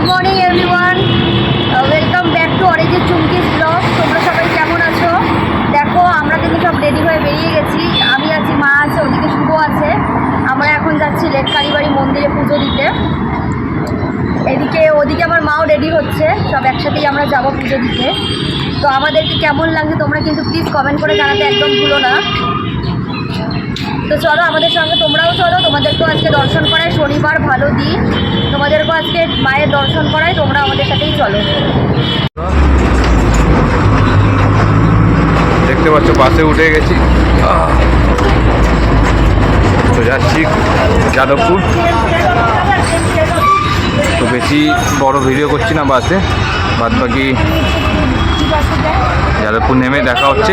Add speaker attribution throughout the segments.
Speaker 1: Good morning everyone welcome back to Arijit Chumki's blog তোমরা সবাই কেমন আছো? দেখো, আমরা কিন্তু সব রেডি হয়ে বেরিয়ে গেছি। আমি আছি, মা আছে, ওদিকে শুভ আছে। আমরা এখন যাচ্ছি লেট কালীবাড়ি মন্দিরে পুজো দিতে। এদিকে, ওদিকে আমার মাও রেডি হচ্ছে। সব একসাথেই আমরা যাব পুজো দিতে। তো আমাদেরকে কেমন লাগছে তোমরা কিন্তু প্লিজ কমেন্ট করে জানাতে একদম ভুলো না। তো চলো আমাদের সঙ্গে তোমরাও চলো, তোমাদেরকেও আজকে দর্শন করায় শনিবার ভালো দিন তোমাদেরকেও আজকে মায়ের দর্শন করায় তোমরা আমাদের সাথেই চলো।
Speaker 2: দেখতে পাচ্ছ, বাসে উঠে গেছি। যাচ্ছি যাদবপুর। তো বেশি বড় ভিডিও করছি না বাসে। বাদ বাকি যাদবপুর নেমে দেখা হচ্ছে।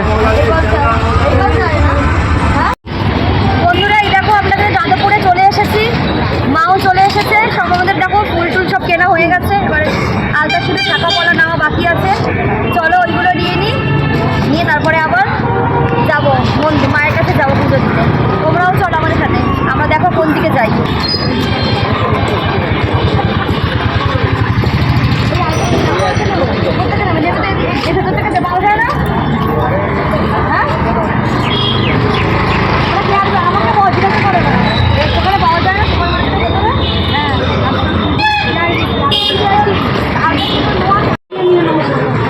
Speaker 1: যাদবপুরে চলে এসেছি। মাও চলে এসেছে। সব আমাদের দেখো, ফুল টুল সব কেনা হয়ে গেছে। এবারে আলতা শুধু শাখা পলা নেওয়া বাকি আছে। চলো ওইগুলো নিয়ে নিই নিয়ে তারপরে আবার যাব। মন্দির মায়ের কাছে যাব পুজো দিতে। তোমরাও চলো আমাদের সাথে। আমরা দেখো কোন দিকে যাই। এ ভেতর থেকে দেওয়া যায় না হ্যাঁ আমাকে বল, জিজ্ঞাসা করো না। ওখানে পাওয়া যায় না সুপার মার্কেটের ভেতরে?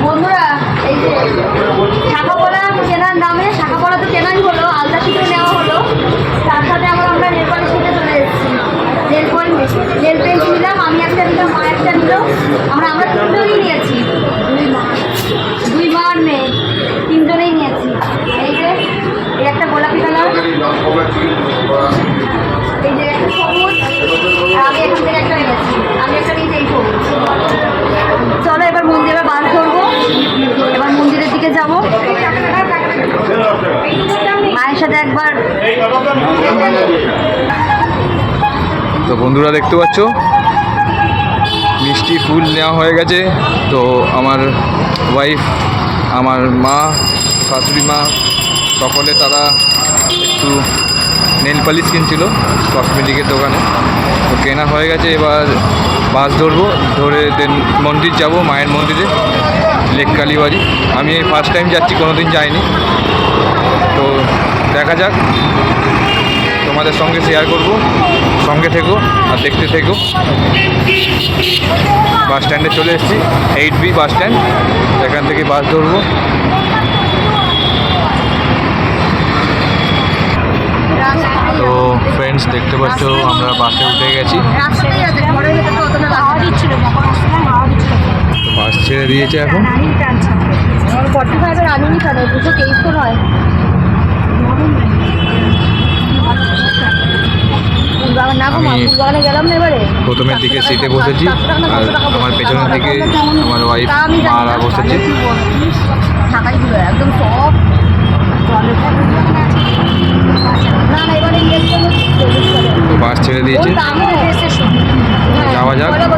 Speaker 1: বন্ধুরা এই যে শাখা পড়া কেনার নামে শাখা পড়া তো কেনাই হলো আলতা সিঁদুর নেওয়া হলো তার সাথে আবার আমরা নেল পালিশ কিনতে চলে এসেছি নেল পলিশ নেল পেন্ট নিলাম আমি একটা নিলাম মা একটা নিল আমরা আমরা তিনজনই নিয়েছি দুই মা দুই মা আর মেয়ে তিনজনেই নিয়েছি এই যে এই একটা গোলাপি কালার এই যে একটা সবুজ আর আমি এখান থেকে একটা নিয়েছি আমি একটা নিয়েছি এই সবুজ চলো এবার মন্দিরে বাস ধরবো এবার মন্দিরের দিকে যাব
Speaker 2: তো বন্ধুরা দেখতে পাচ্ছ? মিষ্টি ফুল নেওয়া হয়ে গেছে। তো আমার ওয়াইফ আমার মা, শাশুড়ি মা, সকলে তারা একটু নেল পালিশ কিনছিল কসমেটিকের দোকানে। তো কেনা হয়ে গেছে, এবার বাস ধরবো, ধরে দেন মন্দির যাব, মায়ের মন্দিরে লেক কালীবাড়ি আমি ফার্স্ট টাইম যাচ্ছি কোনো দিন যাইনি। তো দেখা যাক। তোমাদের সঙ্গে শেয়ার করব। সঙ্গে থেকো আর দেখতে থেকো। বাস স্ট্যান্ডে চলে এসেছি। এইট বি বাস স্ট্যান্ড এখান থেকে বাস ধরবো। তো ফ্রেন্ডস দেখতে পাচ্ছ, আমরা বাসে উঠে গেছি। বাস ছেড়ে দিয়েছে এখন।
Speaker 1: ফর্টি ফাইভের আলুনি খাবে দুশো তেইশ তো নয়।
Speaker 2: প্রথমের দিকে সিটে বসেছি আর আমার পেছনের দিকে আমার ওয়াইফ মারা বসেছে।
Speaker 1: একদম সব
Speaker 2: বাস ছেড়ে দিয়েছে।
Speaker 1: হ্যাঁ,
Speaker 2: যাওয়া যাক।
Speaker 1: দাম।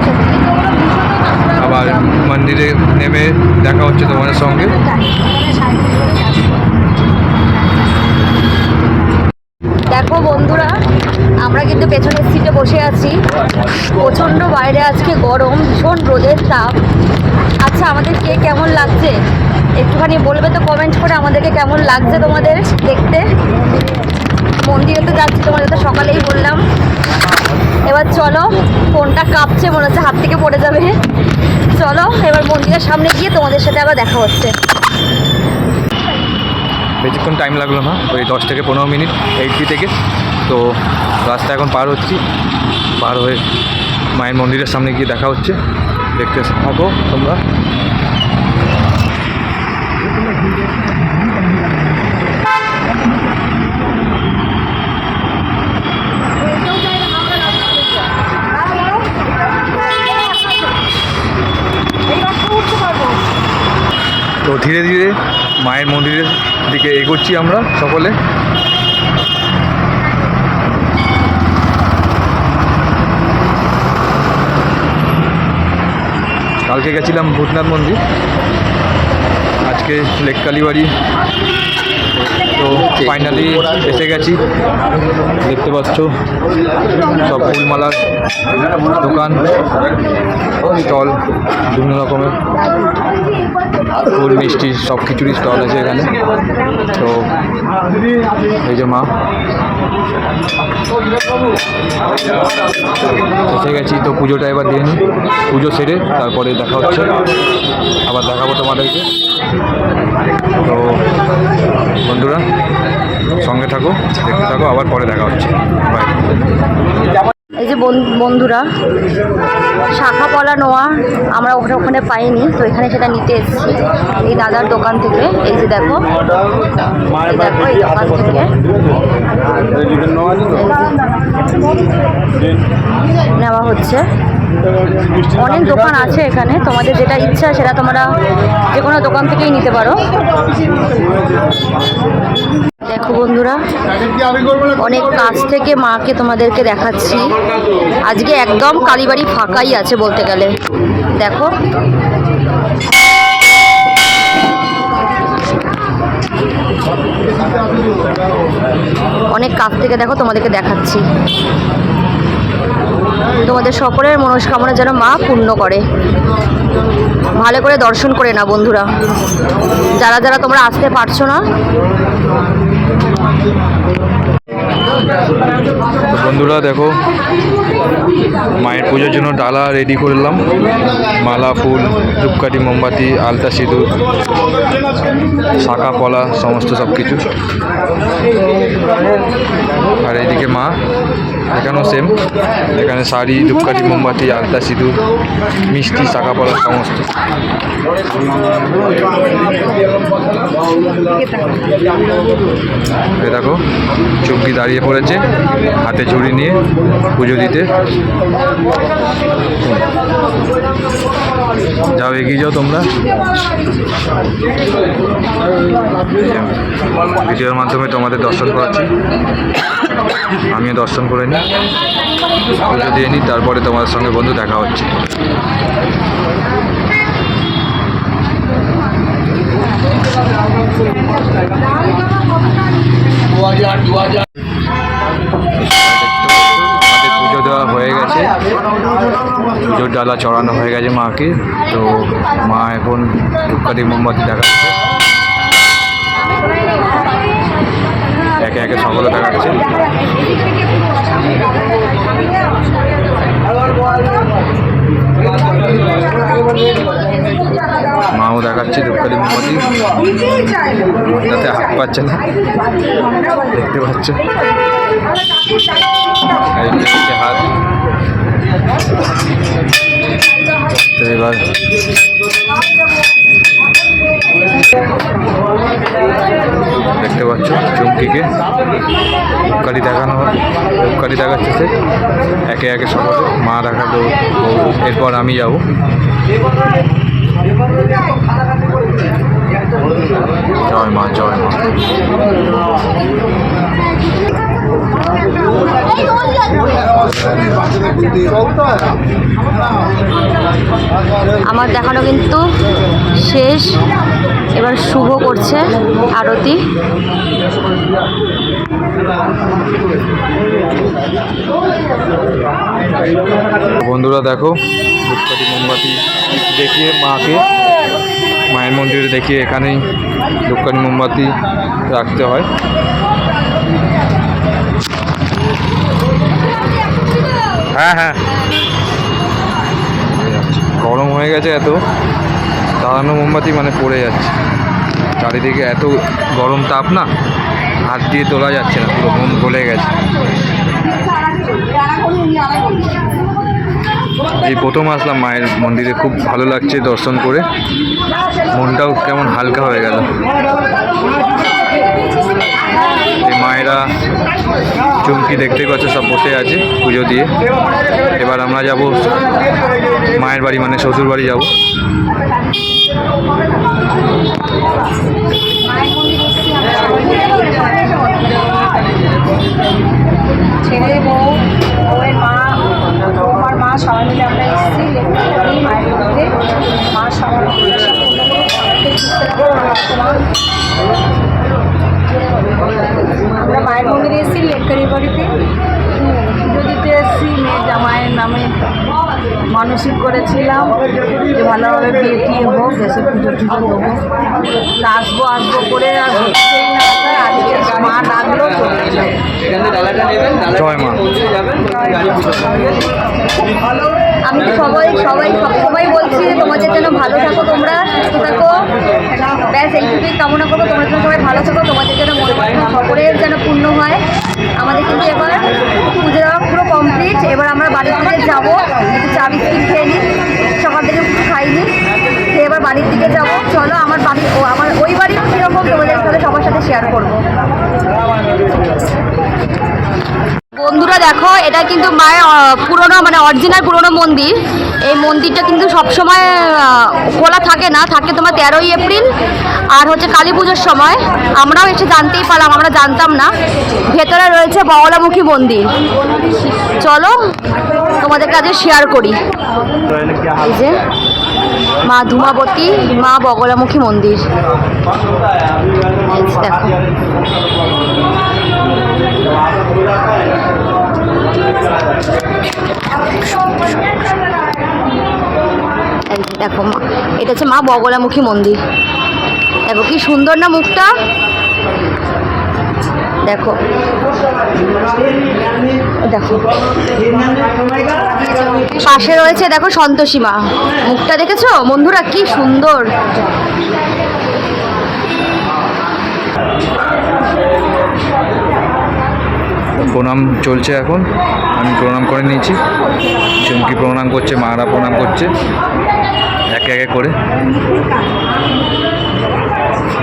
Speaker 2: আবার মন্দিরে নেমে দেখা হচ্ছে তোমাদের সঙ্গে।
Speaker 1: দেখো বন্ধুরা, আমরা কিন্তু পেছনের সিটে বসে আছি। প্রচণ্ড বাইরে আজকে গরম, ভীষণ রোদের তাপ। আচ্ছা আমাদের কে কেমন লাগছে? একটুখানি বলবে তো কমেন্ট করে আমাদেরকে কেমন লাগছে তোমাদের দেখতে? মন্দিরে তো যাচ্ছি, তোমাদের তো সকালেই বললাম। এবার চলো ফোনটা কাঁপছে মনে হচ্ছে, হাত থেকে পড়ে যাবে। চলো, এবার মন্দিরের সামনে গিয়ে তোমাদের সাথে আবার দেখা হচ্ছে।
Speaker 2: বেশিক্ষণ টাইম লাগল না, ওই দশ থেকে পনেরো মিনিট এইটি থেকে। তো রাস্তা এখন পার হচ্ছি, পার হয়ে মায়ের মন্দিরের সামনে গিয়ে দেখা হচ্ছে। দেখতে থাকো তোমরা। তো ধীরে ধীরে মায়ের মন্দিরের দিকে এগোচ্ছি আমরা সকলে। কালকে গেছিলাম ভূতনাথ মন্দির। আজকে লেক কালীবাড়ি তো ফাইনালি এসে গেছি। দেখতে পাচ্ছ, সব ফুলমালার দোকান, স্টল, বিভিন্ন রকমের ফুল, মিষ্টি, সব কিছুরই স্টল আছে এখানে। তো এই যে মা। এসে গেছি, তো পুজোটা এবার দিয়ে নিই পুজো সেরে তারপরে দেখা হচ্ছে। আবার দেখাবো তোমাদেরকে। তো বন্ধুরা সঙ্গে থাকো দেখতে থাকো আবার পরে দেখা হচ্ছে। বাই
Speaker 1: এই যে বন- বন্ধুরা শাখা পলা নোয়া আমরা ওখানে ওখানে পাইনি তো এখানে সেটা নিতে এসেছি। এই দাদার দোকান থেকে এই যে দেখো দেখো এই দোকান থেকে। নেওয়া হচ্ছে। অনেক দোকান আছে এখানে। তোমাদের যেটা ইচ্ছা সেটা তোমরা যে কোনো দোকান থেকেই নিতে পারো। দেখো বন্ধুরা, অনেক কাছ থেকে মাকে তোমাদেরকে দেখাচ্ছি। আজকে একদম কালীবাড়ি ফাঁকাই আছে বলতে গেলে। দেখো। অনেক কাছ থেকে দেখো তোমাদেরকে দেখাচ্ছি। তোমাদের সকলের মনস্কামনা যেন মা পূর্ণ করে। ভালো করে দর্শন করে না বন্ধুরা। যারা যারা তোমরা আসতে পারছ না
Speaker 2: বন্ধুরা দেখো, মায়ের পুজোর জন্য ডালা রেডি করলাম মালা, ফুল, ধূপকাঠি, মোমবাতি, আলতা, সিঁদুর, শাখা, পলা, সমস্ত সব কিছু আর এইদিকে মা, এখানেও সেম এখানে শাড়ি, ধূপকাঠি, মোমবাতি, আলতা, সিঁদুর, মিষ্টি, শাখা, পলা, সমস্ত। দেখো চুমকি দাঁড়িয়ে পড়েছে, হাতে ঝুড়ি নিয়ে পুজো দিতে। যাও, এগিয়ে যাও তোমরা। ভিডিওর মাধ্যমে তোমাদের দর্শন করাচ্ছি। আমিও দর্শন করে নিই। পুজো দিয়ে নিই, তারপরে তোমাদের সঙ্গে বন্ধু দেখা হচ্ছে। পুজো দেওয়া হয়ে গেছে পুজোর ডালা চড়ানো হয়ে গেছে মাকে তো মা এখন ধূপকাঠি মোমবাতি। দেখাচ্ছে একে একে সকলে দেখাচ্ছে মাও দেখাচ্ছে ধূপকাঠি মোমবাতি তাতে হাত পাচ্ছে না। দেখতে পাচ্ছ হাত। এবার দেখতে পাচ্ছ চুমকিকে। ধূপকাঠি দেখানো হয় ধূপকাঠি দেখাচ্ছে সে। একে একে সকলে মা দেখাল বউ এরপর আমি যাব। জয় মা জয় মা
Speaker 1: আমার দেখানো কিন্তু শেষ। এবার শুভ করছে আরতি।
Speaker 2: বন্ধুরা দেখো ধূপকাঠি মোমবাতি দেখিয়ে মাকে মায়ের মন্দিরে দেখিয়ে এখানেই ধূপকাঠি মোমবাতি রাখতে হয়। হ্যাঁ হ্যাঁ। গরম হয়ে গেছে এত দাঁড়ানো মোমবাতি মানে পড়ে যাচ্ছে। চারিদিকে এত গরম তাপ না হাত দিয়ে তোলা যাচ্ছে না পুরো মোম গলে গেছে। এই প্রথম আসলাম মায়ের মন্দিরে, খুব ভালো লাগছে দর্শন করে। মনটাও কেমন হালকা হয়ে গেল। মায়েরা চুমকি দেখতে পাচ্ছ, সব বসে আছে পুজো দিয়ে। এবার আমরা যাব, মায়ের বাড়ি মানে শ্বশুর বাড়ি যাব।
Speaker 1: ছেলে, বউ মা মা সবাই মিলে আমরা এসেছি মায়ের মন্দিরে মা সবার আমার।
Speaker 3: মায়ের মন্দিরে এসেছি লেককারি বাড়িতে দিতে এসেছি, মেয়ে জামায়ের নামে মানসিক করেছিলাম যে ভালোভাবে বিয়ে টিয়ে হোক দেশে পুজো টুজো দেবো তা আসব আসব করে আর হচ্ছেই না। আজকে মা ডাকলো
Speaker 2: মা।
Speaker 1: আমি সবাই সবাই সবসময় বলছি যে তোমাদের যেন ভালো থাকো তোমরা সুস্থ থাকো। ব্যাস এইটুকুই কামনা করব। তোমরা যেন সবাই ভালো থাকো তোমাদের যেন মনে সকলের যেন পূর্ণ হয়। আমাদের কিন্তু এবার পুজো দেওয়া পুরো কমপ্লিট এবার আমরা বাড়ির দিকে যাব। বিস্কিট খেয়ে নিই। সকাল থেকে খাইনি। খেয়ে এবার বাড়ির দিকে যাব। চলো, আমার বাড়ি ও, আমার ওই বাড়িও কীরকম? তোমাদের সাথে সবার সাথে শেয়ার করব। বন্ধুরা, দেখো, এটা কিন্তু মায়ের পুরনো মানে অরিজিনাল পুরনো মন্দির। এই মন্দিরটা কিন্তু সবসময় খোলা থাকে না। থাকে তোমার তেরোই এপ্রিল আর হচ্ছে কালী পুজোর সময়। আমরাও এসে জানতেই পারলাম, আমরা জানতাম না। ভেতরে রয়েছে বগলামুখী মন্দির। চলো তোমাদের কাছে শেয়ার করি। এই যে মা ধুমাবতী, মা বগলামুখী মন্দির। দেখো। দেখো মা, এটা হচ্ছে মা বগলামুখী মন্দির। দেখো কি সুন্দর না মুখটা? দেখো। দেখো। পাশে রয়েছে, দেখো সন্তোষী মা মুখটা দেখেছ? বন্ধুরা, কি সুন্দর।
Speaker 2: প্রণাম চলছে এখন। আমি প্রণাম করে নিয়েছি। চুমকি প্রণাম করছে, মারা প্রণাম করছে। একে একে করে।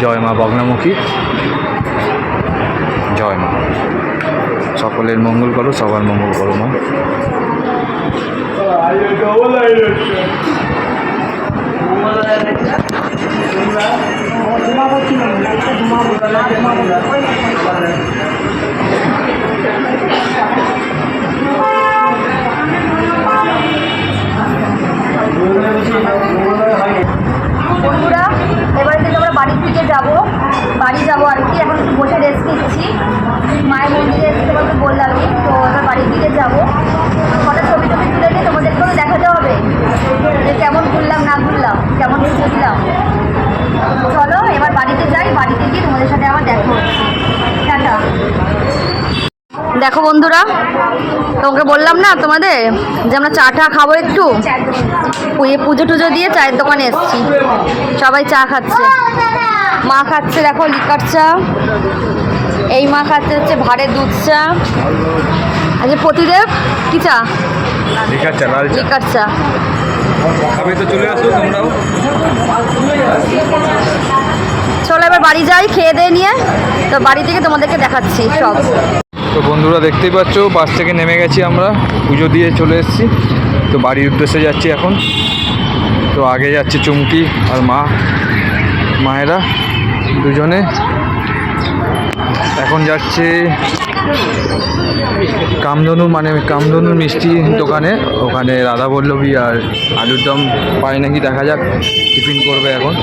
Speaker 2: জয় মা বগ্নামুখী জয় মা সকলের মঙ্গল করো সবার মঙ্গল করো মা।
Speaker 1: বন্ধুরা বাড়ির দিকে যাব, বাড়ি যাব আর কি। এখন বসে রেস্ট নিচ্ছি। মায়ের মন্দিরে এসে তোমাকে বললামই তো এবার বাড়ির দিকে যাব। কটা ছবি টবি তুলে নিয়ে তোমাদেরকেও দেখাতে হবে। যে কেমন ঘুরলাম না ঘুরলাম কেমন ঘুরলাম চলো, এবার বাড়িতে যাই, বাড়িতে গিয়ে তোমাদের সাথে আমার দেখা হচ্ছে টাটা দেখো বন্ধুরা তোমাকে বললাম না তোমাদের যে আমরা চা টা খাব একটু? পুজো টুজো দিয়ে চায়ের দোকানে এসেছি। সবাই চা খাচ্ছে। মা খাচ্ছে দেখো লিকার চা। এই মা খাচ্ছে হচ্ছে ভাড়ের দুধ চা। আচ্ছা প্রতিদেব কি চা? লিকার চা
Speaker 2: খাবে তো চলে আসো তোমরাও।
Speaker 1: চলো এবার বাড়ি যাই খেয়ে দিয়ে নিয়ে। তো বাড়ি থেকে তোমাদেরকে দেখাচ্ছি সব।
Speaker 2: তো বন্ধুরা দেখতেই পাচ্ছ, বাস থেকে নেমে গেছি আমরা, পুজো দিয়ে চলে এসেছি। তো বাড়ির উদ্দেশ্যে যাচ্ছি এখন। তো আগে যাচ্ছে চুমকি আর মা, মায়েরা দুজনে। এখন যাচ্ছে কামধনু মানে কামধনু মিষ্টি দোকানে। ওখানে রাধা বল্লভী আর আলুর দম পাই নাকি, দেখা যাক, টিফিন করবে এখন।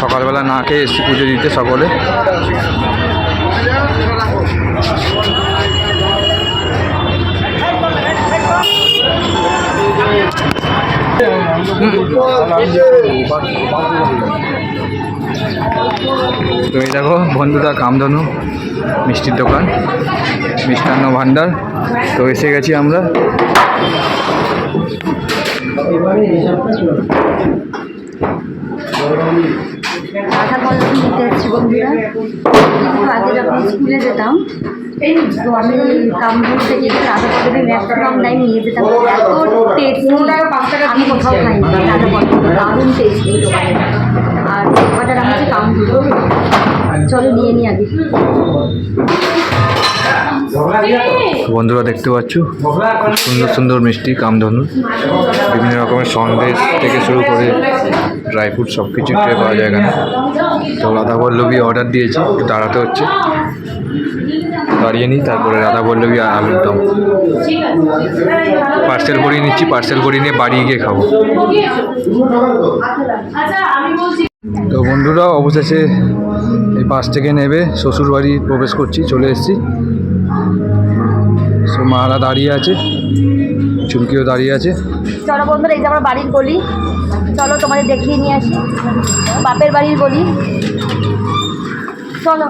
Speaker 2: সকালবেলা না খেয়ে এসছি পুজো দিতে সকলে। তো এই দেখো বন্ধুদা কামধনু মিষ্টির দোকান মিষ্টান্ন ভাণ্ডার তো এসে গেছি আমরা।
Speaker 1: রাধা কলম নিতে যাচ্ছি বন্ধুরা আগে যখন স্কুলে যেতাম তো আমি কামরুল থেকে রাধা কলমে ম্যাক্সিমাম টাইম নিয়ে যেতাম এত টেস্টি আমি কোথাও খাইনি রাধা কলম দারুণ টেস্টি আর ব্যাপারটা নাম হচ্ছে কামরুল চলো নিয়ে নিই আগে।
Speaker 2: বন্ধুরা দেখতে পাচ্ছ? সুন্দর সুন্দর মিষ্টি কামধনু বিভিন্ন রকমের সন্দেশ থেকে শুরু করে ড্রাই ফ্রুট সব কিছু ট্রে পাওয়া যায় এখানে। তো রাধা বল্লভী অর্ডার দিয়েছি, একটু দাঁড়াতে হচ্ছে। দাঁড়িয়ে নিই, তারপরে রাধা বল্লবী আর আলুর দম। পার্সেল করিয়ে নিচ্ছি, পার্সেল করিয়ে নিয়ে বাড়ি গিয়ে খাব। তো বন্ধুরা, অবশেষে এই বাস থেকে নেবে, শ্বশুরবাড়ি প্রবেশ করছি, চলে এসেছি। সো মারা দাঁড়িয়ে আছে চুমকিও দাঁড়িয়ে আছে।
Speaker 1: চলো বন্ধুরা এই যে আমার বাড়ির গলি। চলো তোমাদের দেখিয়ে নিয়ে আসি। বাপের বাড়ির গলি। চলো।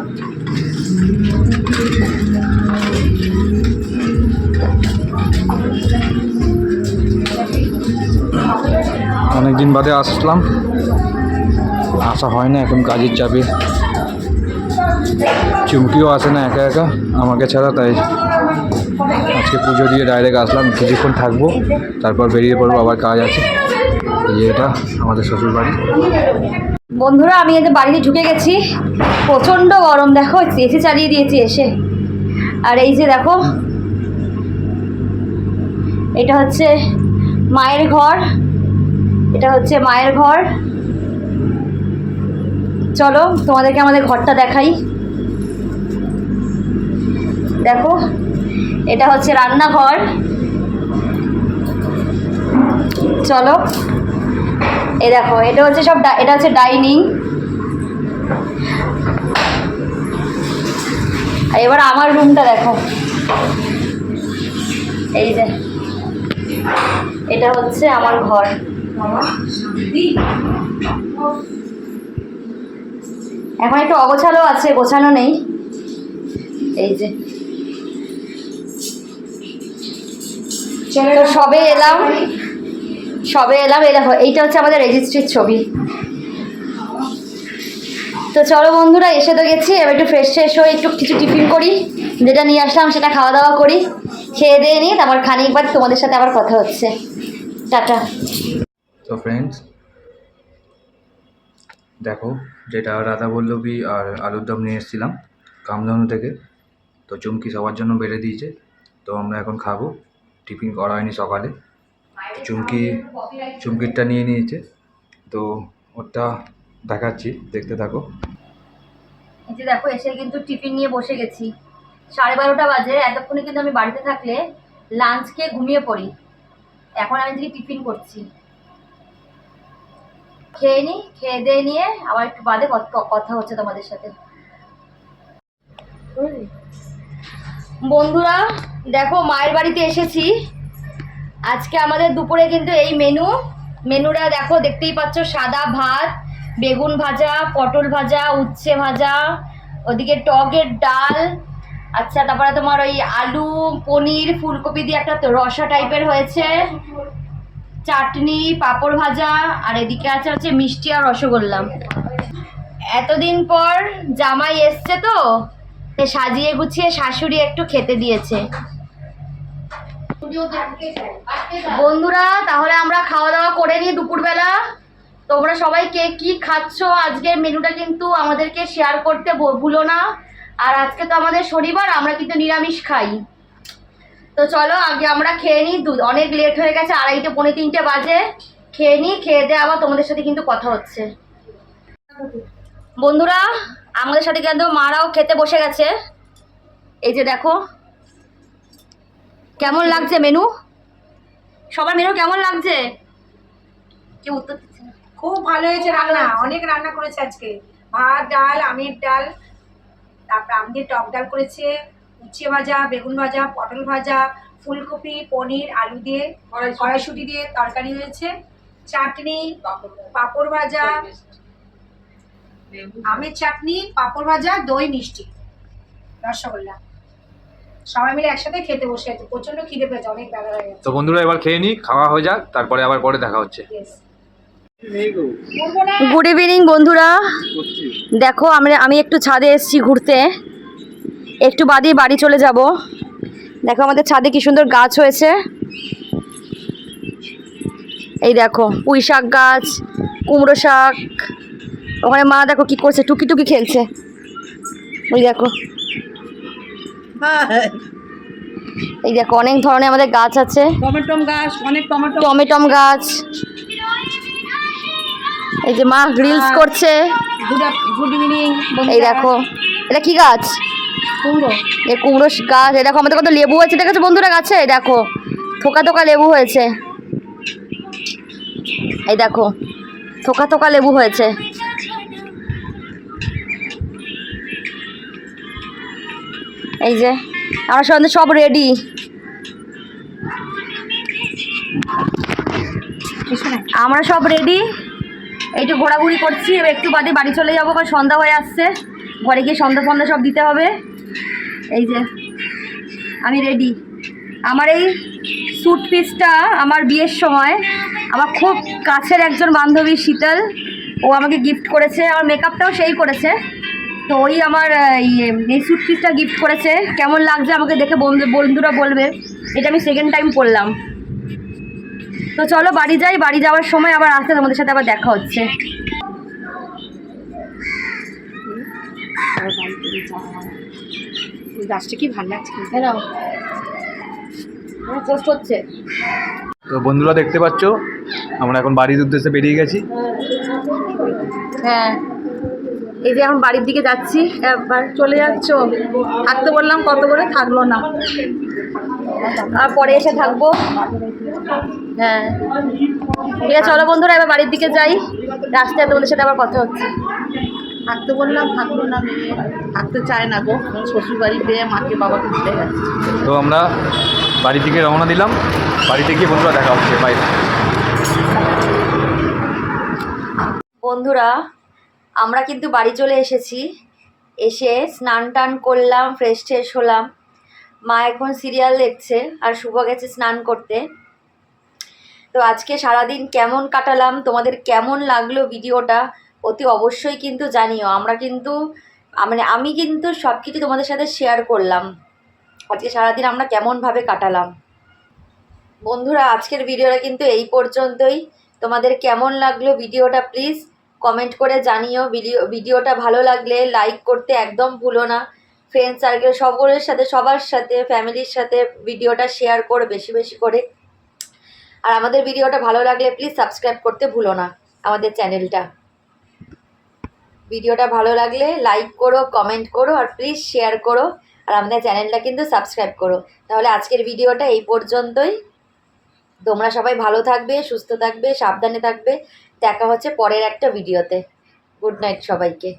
Speaker 2: অনেক দিন বাদে আসলাম। আসা হয় না এখন কাজের চাপে। চুমকিও আসে না একা একা আমাকে ছাড়া, তাই আজকে পুজো দিয়ে ডাইরেক্ট আসলাম, কিছুক্ষণ থাকব, তারপর বেরিয়ে পড়ব, আবার কাজ আছে। এটা আমাদের শ্বশুর বাড়ি।
Speaker 1: বন্ধুরা, আমি যে বাড়িতে ঢুকে গেছি, প্রচণ্ড গরম, দেখো, এসি চালিয়ে দিয়েছি এসে। আর এই যে দেখো, এটা হচ্ছে মায়ের ঘর, এটা হচ্ছে মায়ের ঘর। চলো, তোমাদেরকে আমাদের ঘরটা দেখাই। দেখো, এটা হচ্ছে রান্নাঘর। চলো, এ দেখো, এটা হচ্ছে সব এটা হচ্ছে ডাইনিং। এবার আমার রুমটা দেখো। এই যে, এটা হচ্ছে আমার ঘর। এখন একটু অগোছালো আছে, গোছানো নেই। এই যে। তো সবে এলাম। সবে এলাম, এই দেখো, এইটা হচ্ছে আমাদের রেজিস্ট্রির ছবি। তো চলো বন্ধুরা, এসে তো গেছি, এবার একটু ফ্রেশ ফ্রেশ হয়ে একটু কিছু টিফিন করি, যেটা নিয়ে আসলাম সেটা খাওয়া দাওয়া করি, খেয়ে দিয়ে নিই, তারপর খানিক বাদ তোমাদের সাথে আবার কথা হচ্ছে। টাটা।
Speaker 2: তো ফ্রেন্ডস দেখো, যেটা রাধা বল্লভী আর আলুর দম নিয়ে এসেছিলাম, কামধনু থেকে। তো চুমকি সবার জন্য বেড়ে দিয়েছে। তো আমরা এখন খাব। টিফিন করা হয়নি সকালে। চুমকি, চুমকিরটা নিয়ে নিয়েছে। তো ওটা দেখাচ্ছি, দেখতে থাকো।
Speaker 1: এই যে দেখো, এসে কিন্তু টিফিন নিয়ে বসে গেছি। সাড়ে বারোটা বাজে, এতক্ষণে কিন্তু আমি বাড়িতে থাকলে লাঞ্চ খেয়ে ঘুমিয়ে পড়ি। এখন আমি যদি টিফিন করছি। খেয়ে নিই খেয়ে দিয়ে নিয়ে আবার একটু বাদে কথা হচ্ছে তোমাদের সাথে। বন্ধুরা, দেখো মায়ের বাড়িতে এসেছি। আজকে আমাদের দুপুরে কিন্তু এই মেনু। মেনুটা দেখো, দেখতেই পাচ্ছ, সাদা ভাত, বেগুন ভাজা, পটল ভাজা, উচ্ছে ভাজা, ওদিকে টকের ডাল আচ্ছা তারপরে তোমার ওই আলু, পনির, ফুলকপি দিয়ে একটা রসা টাইপের হয়েছে। চাটনি, পাঁপড় ভাজা, আর এদিকে আছে হচ্ছে মিষ্টি আর রসগোল্লা। এতদিন পর জামাই এসছে তো সাজিয়ে গুছিয়ে শাশুড়ি একটু খেতে দিয়েছে। বন্ধুরা, তাহলে আমরা খাওয়া দাওয়া করে নিই দুপুরবেলা। তোমরা সবাই কে কি খাচ্ছ? আজকের মেনুটা কিন্তু আমাদেরকে শেয়ার করতে ভুলো না। আর আজকে তো আমাদের শনিবার, আমরা কিন্তু নিরামিষ খাই। তো চলো, আগে আমরা খেয়ে নিই। দুধ অনেক লেট হয়ে গেছে, আড়াইটে, পৌনে তিনটে বাজে। খেয়ে নিই, খেয়ে দিয়ে আবার তোমাদের সাথে কিন্তু কথা হচ্ছে। বন্ধুরা, আমাদের সাথে কিন্তু মারাও খেতে বসে গেছে। এই যে দেখো, কেমন লাগছে মেনু? সবার মেনু কেমন লাগছে? কেউ উত্তর দিচ্ছে না।
Speaker 4: খুব ভালো হয়েছে রান্না, অনেক রান্না করেছে আজকে। ভাত, ডাল, আমের ডাল, তারপর আমাদের টক ডাল করেছে। উচ্ছে ভাজা বেগুন ভাজা পটল ভাজা ফুলকপি পনির আলু দিয়ে কড়াইশুটি। দিয়ে তরকারি হয়েছে। চাটনি পাঁপড় ভাজা। আমের চাটনি পাঁপড় ভাজা দই মিষ্টি। রসগোল্লা। সবাই মিলে একসাথে খেতে বসে আছে। প্রচণ্ড খিদে পেয়েছে অনেক বেলা হয়ে গেছে।
Speaker 2: তো বন্ধুরা এবার খেয়ে নিই খাওয়া হয়ে যাক তারপরে আবার পরে দেখা হচ্ছে.
Speaker 1: গুড ইভিনিং বন্ধুরা। দেখো আমরা আমি একটু ছাদে এসেছি ঘুরতে। একটু বাদেই বাড়ি চলে যাব। দেখো আমাদের ছাদে কি সুন্দর গাছ হয়েছে। এই দেখো পুঁই শাক গাছ কুমড়ো শাক। ওখানে মা দেখো কি করছে টুকি টুকি খেলছে। ওই দেখো। এই দেখো অনেক ধরনের আমাদের গাছ আছে।
Speaker 3: টমেটম গাছ অনেক টমেটো
Speaker 1: টমেটম গাছ। এই যে মা রিলস করছে।
Speaker 3: গুড গুড ইভিনিং
Speaker 1: এই দেখো এটা কি গাছ?
Speaker 3: কুমড়ো?
Speaker 1: এই কুমড়ো গাছ এই দেখো আমাদের কত লেবু হয়েছে, দেখেছ বন্ধুরা গাছে? এই দেখো, থোকা থোকা লেবু হয়েছে। এই দেখো, থোকা থোকা লেবু হয়েছে। এই যে, আমার সঙ্গে সব রেডি আমরা সব রেডি এইটু ঘোরাঘুরি করছি একটু বাদে বাড়ি চলে যাব সন্ধ্যা হয়ে আসছে। ঘরে গিয়ে সন্ধ্যা ফন্ধ্যা সব দিতে হবে। এই যে, আমি রেডি আমার এই স্যুট পিসটা আমার বিয়ের সময়, আমার খুব কাছের একজন বান্ধবী শীতল, ও আমাকে গিফট করেছে, আমার মেকআপটাও সেই করেছে। তো ওই আমার ইয়ে এই স্যুট পিসটা গিফট করেছে। কেমন লাগছে আমাকে দেখে বন্ধু, বন্ধুরা বলবে। এটা আমি সেকেন্ড টাইম পরলাম। তো চলো বাড়ি যাই, বাড়ি যাওয়ার সময় আবার আসতে তোমাদের সাথে আবার দেখা হচ্ছে।
Speaker 2: তো বন্ধুরা দেখতে পাচ্ছ, আমরা এখন বাড়ির উদ্দেশ্যে বেরিয়ে গেছি।
Speaker 1: হ্যাঁ এই যে এখন বাড়ির দিকে যাচ্ছি, একবার
Speaker 3: চলে যাচ্ছ? থাকতে বললাম কত করে থাকল না।
Speaker 1: আর পরে এসে থাকব। হ্যাঁ। ঠিক আছে, চলো বন্ধুরা, এবার বাড়ির দিকে যাই। রাস্তায় তোমাদের সাথে আবার কথা হচ্ছে।
Speaker 3: থাকতে বললাম থাকল না মেয়ে থাকতে চায় না গো। শ্বশুর বাড়ি পেয়ে মাকে বাবাকে চলে গেছে
Speaker 2: তো আমরা বাড়ি থেকে রওনা দিলাম। বাড়িতে গিয়ে বন্ধুরা দেখা হচ্ছে। বাইরে
Speaker 1: বন্ধুরা আমরা কিন্তু বাড়ি চলে এসেছি। এসে স্নান টান করলাম ফ্রেশ ট্রেশ হলাম। মা এখন সিরিয়াল দেখছে আর শুভ গেছে স্নান করতে। তো আজকে সারাদিন কেমন কাটালাম তোমাদের কেমন লাগল ভিডিওটা অতি অবশ্যই কিন্তু জানিও। আমরা কিন্তু মানে আমি কিন্তু সব কিছু তোমাদের সাথে শেয়ার করলাম। আজকে সারাদিন আমরা কেমনভাবে কাটালাম। বন্ধুরা, আজকের ভিডিওটা কিন্তু এই পর্যন্তই। তোমাদের কেমন লাগল ভিডিওটা প্লিজ কমেন্ট করে জানিও। ভিডিও ভিডিওটা ভালো লাগলে লাইক করতে একদম ভুলো না। ফ্রেন্ড সার্কেল সকলের সাথে, সবার সাথে ফ্যামিলির সাথে ভিডিওটা শেয়ার করো বেশি বেশি করে। আর আমাদের ভিডিওটা ভালো লাগলে প্লিজ সাবস্ক্রাইব করতে ভুলো না আমাদের চ্যানেলটা ভিডিওটা ভালো লাগলে লাইক করো কমেন্ট করো আর প্লিজ শেয়ার করো। আর আমাদের চ্যানেলটা কিন্তু সাবস্ক্রাইব করো। তাহলে আজকের ভিডিওটা এই পর্যন্তই। তোমরা সবাই ভালো থাকবে, সুস্থ থাকবে, সাবধানে থাকবে। দেখা হচ্ছে পরের একটা ভিডিওতে। গুড নাইট সবাইকে।